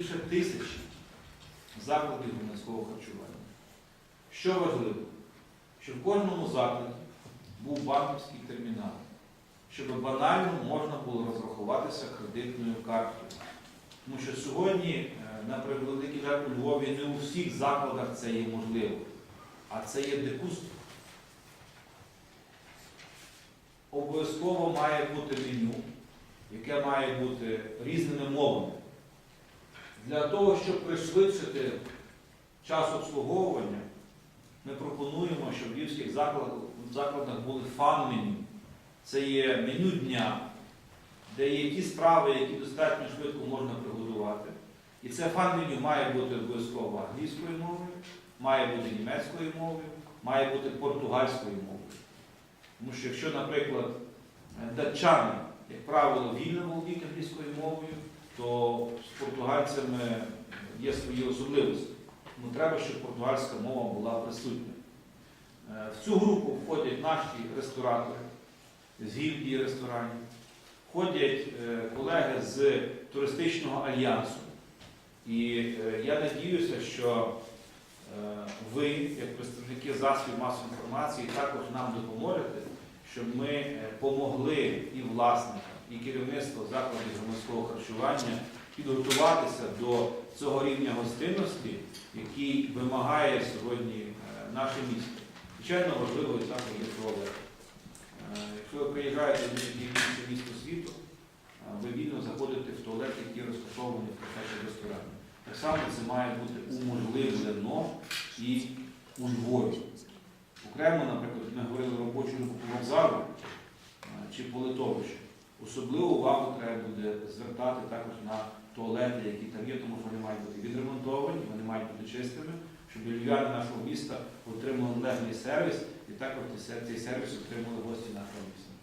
більше тисячі закладів громадського харчування. Що важливо, щоб в кожному закладі був банківський термінал, щоб банально можна було розрахуватися кредитною карткою. Тому що сьогодні, е, на превеликий жаль, у Львові не у всіх закладах це є можливо, а це є дикуство. Обов'язково має бути меню, яке має бути різними мовами. Для того, щоб пришвидшити час обслуговування, ми пропонуємо, щоб в львівських закладах, були фан-меню. Це є меню дня, де є ті страви, які достатньо швидко можна приготувати. І це фан-меню має бути обов'язково англійською мовою, має бути німецькою мовою, має бути португальською мовою. Тому що якщо, наприклад, датчани, як правило, вільно володіють англійською мовою, то з португальцями є свої особливості. Тому треба, щоб португальська мова була присутня. Е, В цю групу входять наші ресторатори з гільдії ресторанів, входять е, колеги з туристичного альянсу. І е, я надіюся, що ви, як представники засобів масової інформації, також нам допоможете, щоб ми помогли і власникам, і керівництву закладів громадського харчування підготуватися до цього рівня гостинності, який вимагає сьогодні е, наше місто. Звичайно, важливо і також є туалет. Е, Якщо ви приїжджаєте в будь-яке місто світу, е, ви вільно заходите в туалет, який розташований в кафе ресторані. Так само це має бути уможливлено і у Львові. Окремо, наприклад, ми говорили робочу руку вокзалу чи по литовищу. Особливу увагу треба буде звертати також на туалети, які там є, тому що вони мають бути відремонтовані, вони мають бути чистими, щоб львів'яни нашого міста отримали належний сервіс і також цей сервіс отримали гості нашого міста.